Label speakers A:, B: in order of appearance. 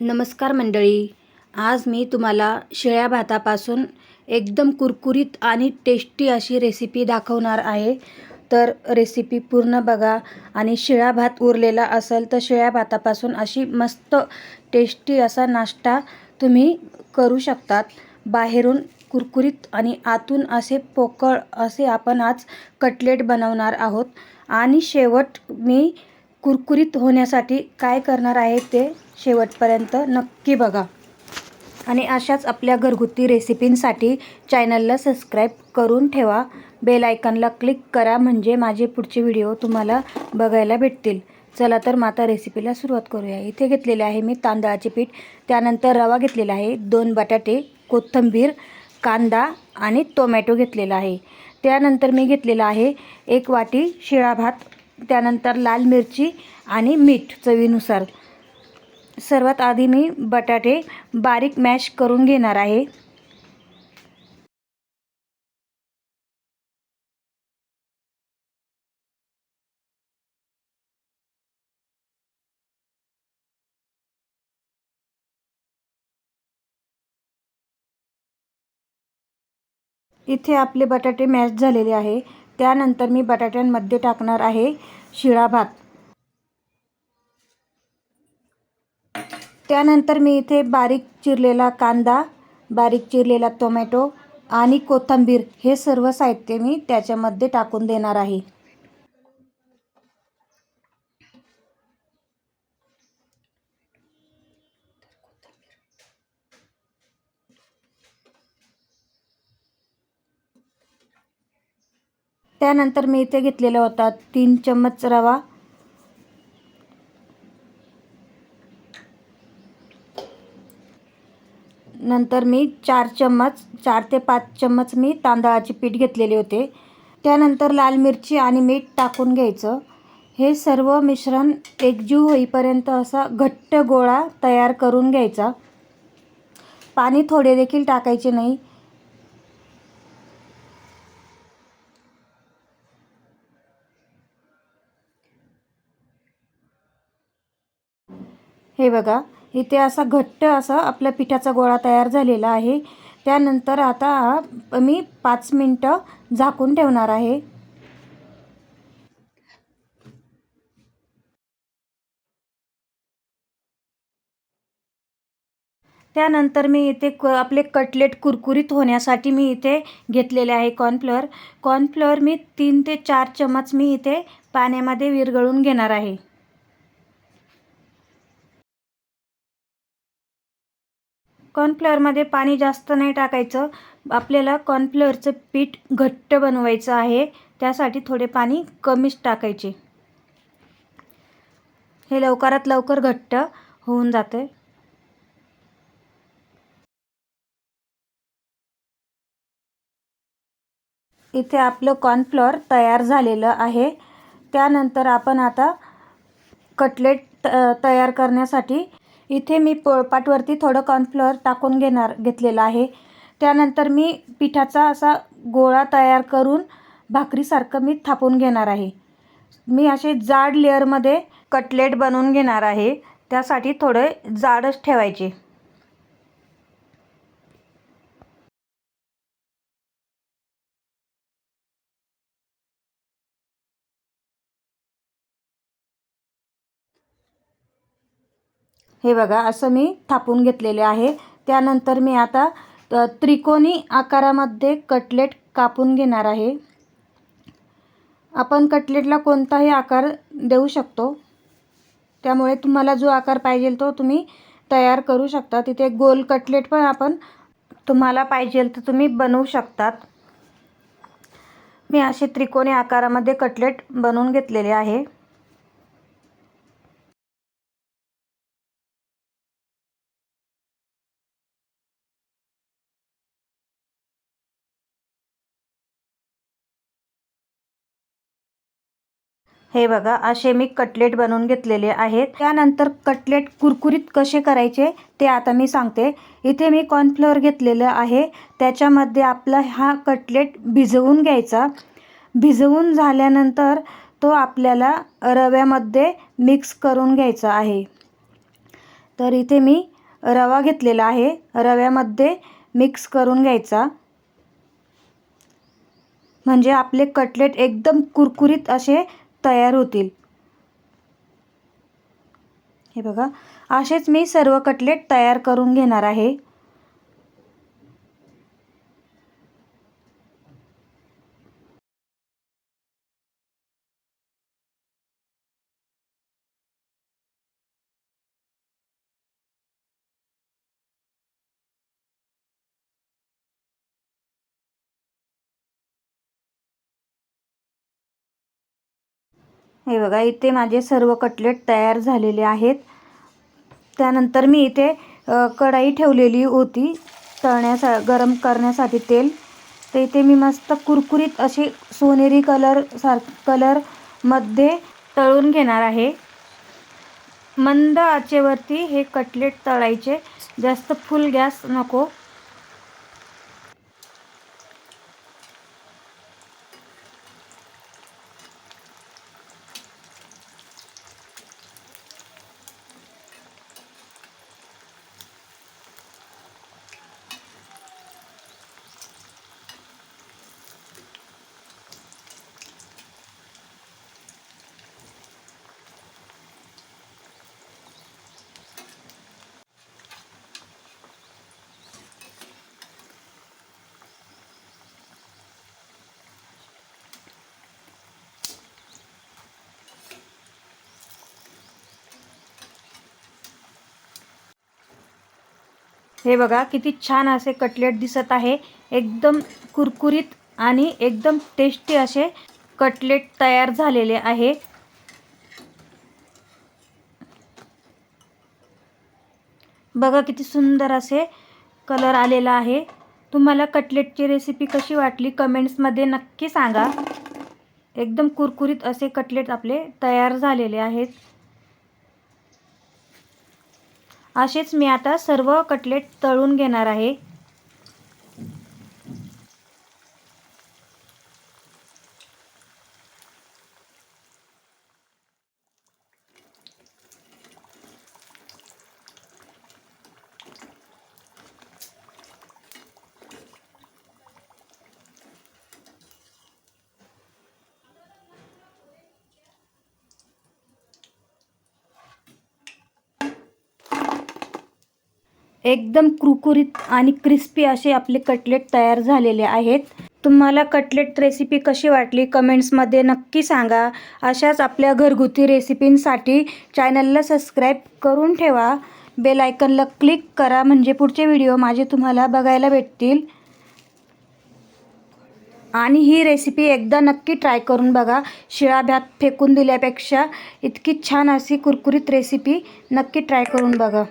A: नमस्कार मंडळी. आज मी तुम्हाला शिळ्या भातापासून एकदम कुरकुरीत आणि टेस्टी अशी रेसिपी दाखवणार आहे. तर रेसिपी पूर्ण बघा आणि शिळा भात उरलेला असेल तर शिळ्या भातापासून अशी मस्त टेस्टी असा नाश्ता तुम्ही करू शकतात. बाहेरून कुरकुरीत आणि आतून असे पोकळ असे आपण आज कटलेट बनवणार आहोत. आणि शेवट मी कुरकुरीत होण्यासाठी काय करणार आहे ते शेवटपर्यंत नक्की बघा. आणि अशाच आपल्या घरगुती रेसिपींसाठी चॅनलला सबस्क्राईब करून ठेवा. बेल आयकनला क्लिक करा म्हणजे माझे पुढचे व्हिडिओ तुम्हाला बघायला भेटतील. चला तर मग आता रेसिपीला सुरुवात करूया. इथे घेतलेले आहे मी तांदळाचे पीठ. त्यानंतर रवा घेतलेला आहे दोन बटाटे कोथिंबीर कांदा आणि टोमॅटो घेतलेला आहे. त्यानंतर मी घेतलेला आहे एक वाटी शिळा भात. त्यानंतर लाल मिरची आणि मीठ चवीनुसार. सर्वात आधी मी बटाटे बारीक मॅश करून घेणार आहे. इथे आपले बटाटे मॅश झालेले आहे. त्यानंतर मी बटाट्यांमध्ये टाकणार आहे शिळा भात. त्यानंतर मी इथे बारीक चिरलेला कांदा बारीक चिरलेला टोमॅटो आणि कोथिंबीर हे सर्व साहित्य मी त्याच्यामध्ये टाकून देणार आहे. त्यानंतर मी इथे घेतलेला होता तीन चम्मच रवा नंतर मी चार चम्मच चार ते पाच चम्मच मी तांदळाचे पीठ घेतलेले होते. त्यानंतर लाल मिरची आणि मीठ टाकून घ्यायचं. हे सर्व मिश्रण एकजीव होईपर्यंत असा घट्ट गोळा तयार करून घ्यायचा. पाणी थोडे देखील टाकायचे नाही. हे बघा इथे असा घट्ट असा आपल्या पिठाचा गोळा तयार झालेला आहे. त्यानंतर आता मी पाच मिनटं झाकून ठेवणार आहे. त्यानंतर मी इथे क आपले कटलेट कुरकुरीत होण्यासाठी मी इथे घेतलेले आहे कॉर्नफ्लोअर. कॉर्नफ्लोअर मी तीन ते चार चमच मी इथे पाण्यामध्ये विरघळून घेणार आहे. कॉर्नफ्लोअरमध्ये पाणी जास्त नाही टाकायचं. आपल्याला कॉर्नफ्लोअरचं पीठ घट्ट बनवायचं आहे. त्यासाठी थोडे पाणी कमीच टाकायचे. हे लवकरात लवकर घट्ट होऊन जाते इथे आपलं कॉर्नफ्लोअर तयार झालेलं आहे. त्यानंतर आपण आता कटलेट तयार करण्यासाठी इथे मी पोळपाटवरती थोडं कॉर्नफ्लोअर टाकून घेणार घेतलेलं आहे. त्यानंतर मी पिठाचा असा गोळा तयार करून भाकरीसारखं मी थापून घेणार आहे. मी असे जाड लेअरमध्ये कटलेट बनवून घेणार आहे. त्यासाठी थोडे जाडच ठेवायचे. हे बघा असं मी थापून घेतलेले आहे. त्यानंतर मी आता त्रिकोणी आकारामध्ये कटलेट कापून घेणार आहे. आपण कटलेटला कोणताही आकार देऊ शकतो. त्यामुळे तुम्हाला जो आकार पाहिजे तो तुम्ही तयार करू शकता. तिथे गोल कटलेट पण आपण तुम्हाला पाहिजे तर तुम्ही बनवू शकतात. मी असे त्रिकोणी आकारामध्ये कटलेट बनवून घेतलेले आहे. हे बघा असे मी कटलेट बनवून घेतलेले आहेत. त्यानंतर कटलेट कुरकुरीत कसे करायचे ते आता मी सांगते. इथे मी कॉर्नफ्लोअर घेतलेलं आहे. त्याच्यामध्ये आपला हा कटलेट भिजवून घ्यायचा. भिजवून झाल्यानंतर तो आपल्याला रव्यामध्ये मिक्स करून घ्यायचा आहे. तर इथे मी रवा घेतलेला आहे. रव्यामध्ये मिक्स करून घ्यायचा. म्हणजे आपले कटलेट एकदम कुरकुरीत असे तयार होतील. हे बघा असेच मी सर्व कटलेट तयार करून घेणार आहे. हे बघा इथे माझे सर्व कटलेट तयार झालेले आहेत. त्यानंतर मी इथे कढाई ठेवलेली होती तळण्यासा गरम करण्यासाठी तेल. तर इथे मी मस्त कुरकुरीत असे सोनेरी कलर सार कलरमध्ये तळून घेणार आहे. मंद आचेवरती हे कटलेट तळायचे. जास्त फुल गॅस नको. हे बघा किती छान असे कटलेट दिसत आहे. एकदम कुरकुरीत आणि एकदम टेस्टी असे कटलेट तयार झालेले आहे. बघा किती सुंदर असे कलर आलेला आहे. तुम्हाला कटलेटची रेसिपी कशी वाटली कमेंट्समध्ये नक्की सांगा. एकदम कुरकुरीत असे कटलेट आपले तयार झालेले आहेत. असेच मी आता सर्व कटलेट तळून घेणार आहे. एकदम कुरकुरीत आणि क्रिस्पी असे आपले कटलेट तयार झालेले आहेत. तुम्हाला कटलेट रेसिपी कशी वाटली कमेंट्समध्ये नक्की सांगा. अशाच आपल्या घरगुती रेसिपींसाठी चॅनलला सबस्क्राईब करून ठेवा. बेल आयकनला क्लिक करा म्हणजे पुढचे व्हिडिओ माझे तुम्हाला बघायला भेटतील. आणि ही रेसिपी एकदा नक्की ट्राय करून बघा. शिळा भात फेकून दिल्यापेक्षा इतकी छान अशी कुरकुरीत रेसिपी नक्की ट्राय करून बघा.